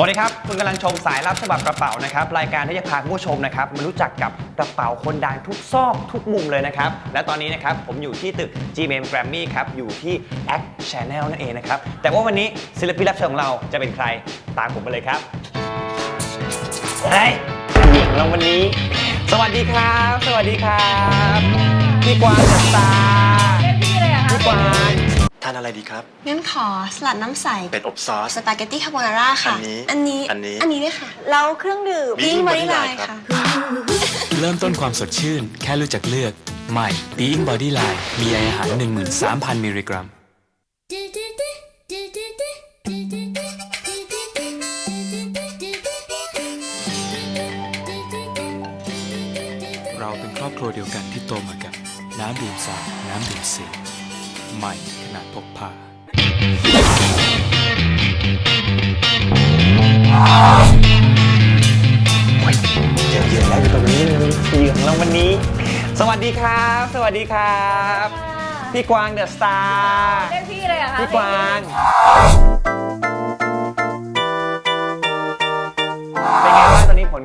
ปี๊บสวัสดีครับคุณกำลังชมสายลับฉบับกระเป๋านะครับรายการที่จะพาคุณผู้ชมนะครับมารู้จักกับกระเป๋าคนดังทุกซอกทุกมุมเลยนะครับและตอนนี้นะครับผมอยู่ที่ตึก GMM Grammy ครับอยู่ที่ Act Channel นั่นเองนะครับแต่ว่าวันนี้ศิลปินรับเชิญของเราจะเป็นใครตามผมไปเลยครับเฮ้ยหญิงเราวันนี้ สวัสดีครับ สวัสดีครับพี่กวางเดอะสตาร์เรียกพี่เลยเหรอะคะพี่กวางทานอะไรดีครับ งั้นขอสลัดน้ำใส เป็ดอบซอส สปาเกตตี้คาโบนาร่าค่ะ อันนี้ อันนี้ อันนี้อันนี้ด้วยค่ะแล้วเครื่องดื่ม Being บ Body ริไล Line ครับค่ะ เริ่มต้นความสดชื่น แค่รู้จักเลือก ใหม่ Being Body Line มีใยอาหาร 13,000 มิลลิกรัมเราเป็นครอบครัวเดียวกันที่โตมากับ น้ำดื่มสาน้ำดื่มสี ใหม่ขนาดพกพา เจอเยอะแล้วอยู่ตรงนี้เลยสีของเราวันนี้ สวัสดีครับ สวัสดีครับ พี่กวางเดอะสตาร์ เรียกพี่เลยเหรอะคะพี่กวาง เ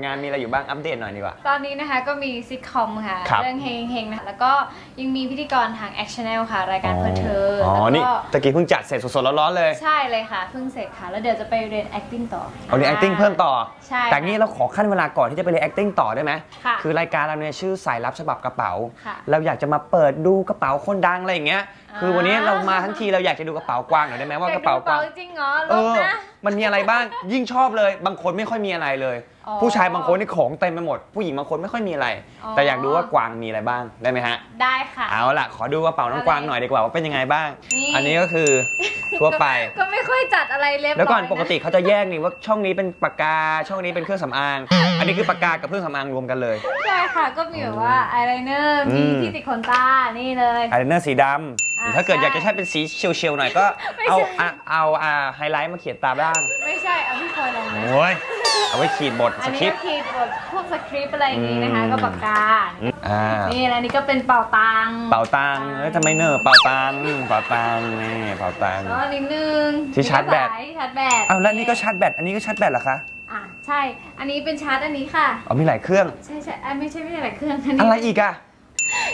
งตอนนี้ผลงานมีอะไรอยู่บ้างอัปเดตหน่อยดีกว่า ตอนนี้นะคะก็มีซิทคอมค่ะ ครับ เรื่องเฮงเฮงๆนะคะแล้วก็ยังมีพิธีกรทาง Act Channel ค่ะ รายการเพื่อเธออ๋อแล้วนี่ก็ตะกี้เพิ่งจัดเสร็จสดๆร้อนๆเลย ใช่เลยค่ะ เพิ่งเสร็จค่ะ แล้วเดี๋ยวจะไปเรียน acting ต่อเอาเรียน acting เพิ่มต่อ ใช่แต่งี้เราขอขั้นเวลาก่อนที่จะไปเรียน acting ต่อได้ไหมค่ะ คือรายการเราเนี่ยชื่อสายลับฉบับกระเป๋า ค่ะ เราอยากจะมาเปิดดูกระเป๋าคนดังอะไรอย่างเงี้ยอ่า คือวันนี้เรามาทั้งทีเราอยากจะดูกระเป๋ากวางหน่อยได้ไหมว่ากระเป๋ากวางจริงเหรอลเอบอ นะ มันมีอะไรบ้างยิ่งชอบเลย บางคนไม่ค่อยมีอะไรเลย อ๋อผู้ชายบางคนนี่ของเต็มไปหมด ผู้หญิงบางคนไม่ค่อยมีอะไร อ๋อ แต่อยากดูว่ากวางมีอะไรบ้างได้ไหมฮะ ได้ค่ะ เอาล่ะ ขอดูกระเป๋าน้องกวางหน่อยดีกว่าว่าเป็นยังไงบ้าง นี่ อันนี้ก็คือทั่วไป ก็ไม่ค่อยจัดอะไรเรียบร้อยแล้วก่อนนะปกติเขาจะแยกนี่ว่าช่องนี้เป็นปากกา ช่องนี้เป็นเครื่องสำอาง อันนี้คือปากกากับเครื่องสำอางรวมกันเลย ใช่ค่ะ ก็มีแบบว่าอายไลเนอร์อืมีมที่ติดขนตา นี่เลย อายไลเนอร์สีดอ่าำถ้าเกิดใช่อยากจะใช้เป็นสีเชียวๆหน่อยก็ไม่เอาใช่อะเอาอ่าไฮไลท์มาเขียนตาบ้างไม่ใช่เอาพี่พลอยลองไหมโอ้ยเอาไว้ขีดบทอัสนคนี้ริปก็ต์ขีดบทพวกสคริปต์อะไรอย่างนี้นะคะ อืม ก็ปากกา อ่านี่แล้วนี่ก็เป็นเป่าตังค์เป่าตังค์เอ้ยทำไมเนอะเป่าตังค์เป่าตังค์นี่เป่าตังค์แล้วอันนิดนึงที่ชาร์จแบตนี่ก็สายชาร์จแบตอ้าวแล้วนี่ก็ชาร์จแบตอันนี้ก็ชาร์จแบตเหรอคะอะใช่ อันนี้เป็นชาร์จอันนี้ค่ะ อ๋อมีหลายเครื่อง ใช่ใช่อะไม่ใช่ไม่ใช่หลายเครื่องอันนี้อะไรอีกอะ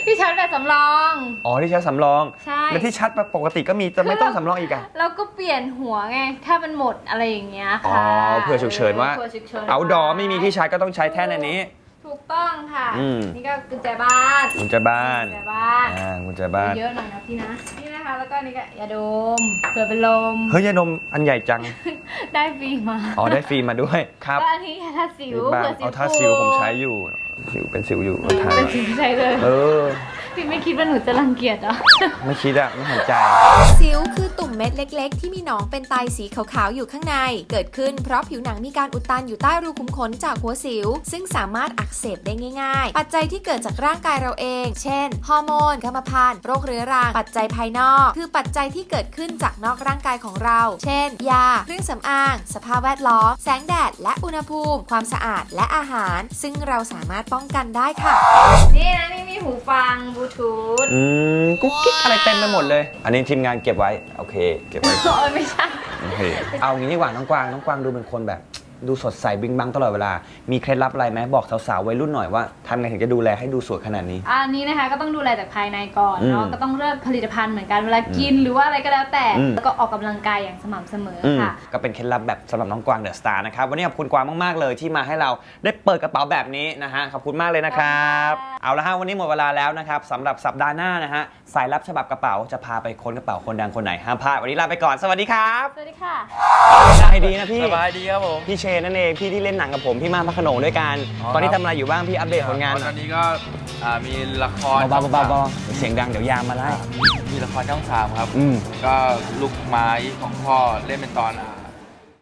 ที่ชาร์จแบตสำรอง อ๋อที่ชาร์จสำรอง ใช่ แล้วที่ชาร์จปกติก็มีแต่ไม่ต้องสำรองอีกอะเราก็เปลี่ยนหัวไง ถ้ามันหมดอะไรอย่างเงี้ยอ๋อค่ะเผื่อฉุกเฉินว่าผื่ฉุกฉินเอาดอไม่มีที่ชาร์จก็ต้องใช้แท่นอันนี้ ถูกต้องค่ะ อืม นี่ก็กุญแจบ้านกุญแจบ้านกุญแจบ้าน อ่ากุญแจบ้าน เยอะหน่อยนะพี่นะ นี่นะคะ แล้วก็นี่ก็ยาดมเผื่อเป็นลม เฮ้ยยาดมอันใหญ่จัง ได้ฟรีมาอ๋อได้ฟรีมาด้วยครับก็อันนี้ยาทาสิวบ้างเผื่อสิวเอาท่าซิลผมใช้อยู่สิวเป็นสิวอยู่เอาทาหเป็นน่อยสิวใช่เลย เออ พี่ไม่คิดว่าหนูจะรังเกียจเหรอ ไม่คิดอะไม่หันใจ สิวคือตุ่มเม็ดเล็กๆ ที่มีหนองเป็นไตสีขาวๆ อยู่ข้างใน เกิดขึ้นเพราะผิวหนังมีการอุดตันอยู่ใต้รูขุมขนจากหัวสิว ซึ่งสามารถอักเสบได้ง่ายๆ ปัจจัยที่เกิดจากร่างกายเราเอง เช่น ฮอร์โมนกรรมพันธุ์ โรคเรื้อรัง ปัจจัยภายนอก คือปัจจัยที่เกิดขึ้นจากนอกร่างกายของเรา เช่น ยา เครื่องสำอาง สภาพแวดล้อม แสงแดด และอุณหภูมิ ความสะอาด และอาหาร ซึ่งเราสามารถป้องกันได้ค่ะ นี่นะนี่มี หูฟังบลูทูธอืมกุ๊กกิ๊กอะไรเต็มไปหมดเลย อันนี้ทีมงานเก็บไว้ โอเค เก็บไว้ โอ้ยไม่ใช่ โอเค เอางี้ดีกว่าน้องกวาง น้องกวางดูเป็นคนแบบ ดูสดใสบิงบังตลอดเวลา มีเคล็ดลับอะไรไหมบอกสาวๆวัยรุ่นหน่อยว่าทำไงถึงจะดูแลให้ดูสวยขนาดนี้ อันนี้นะคะก็ต้องดูแลจากภายในก่อนอืมเนาะก็ต้องเลือกผลิตภัณฑ์เหมือนกันเวลากินหรือว่าอะไรก็แล้วแต่ อืม แล้วก็ออกกำลังกายอย่างสม่ำเสมออืมค่ะ ก็เป็นเคล็ดลับแบบสำหรับน้องกวางเดอะสตาร์นะครับ วันนี้ขอบคุณกวางมาก ๆ เลยที่มาให้เราได้เปิดกระเป๋าแบบนี้นะฮะ ขอบคุณมากเลยนะครับขอบคุณค่ะเอาละฮะ วันนี้หมดเวลาแล้วนะครับสำหรับสัปดาห์หน้านะฮะ สายลับฉบับกระเป๋าจะพาไปค้นกระเป๋าคนดังคนไหนห้ามพลาด วันนี้ลาไปก่อน สวัสดีครับสวัสดีค่ะได้ดีนะพี่ สบายดีครับผม พี่เชนนั่นเองพี่ที่เล่นหนังกับผมพี่มาพระโขนงด้วยกัน อ๋อตอนนี้ครัทำบอะไรอยู่บ้างพี่อัปเดตผลงานหตน่ออยนนี้ก็อ่ามีละครเบาๆเบาๆเบาๆเสียงดังเดี๋ยวยามมาไล่มีละครช่องสามครับ อืม ก็ลูกไม้ของพ่อเล่นเป็นตอนอ่า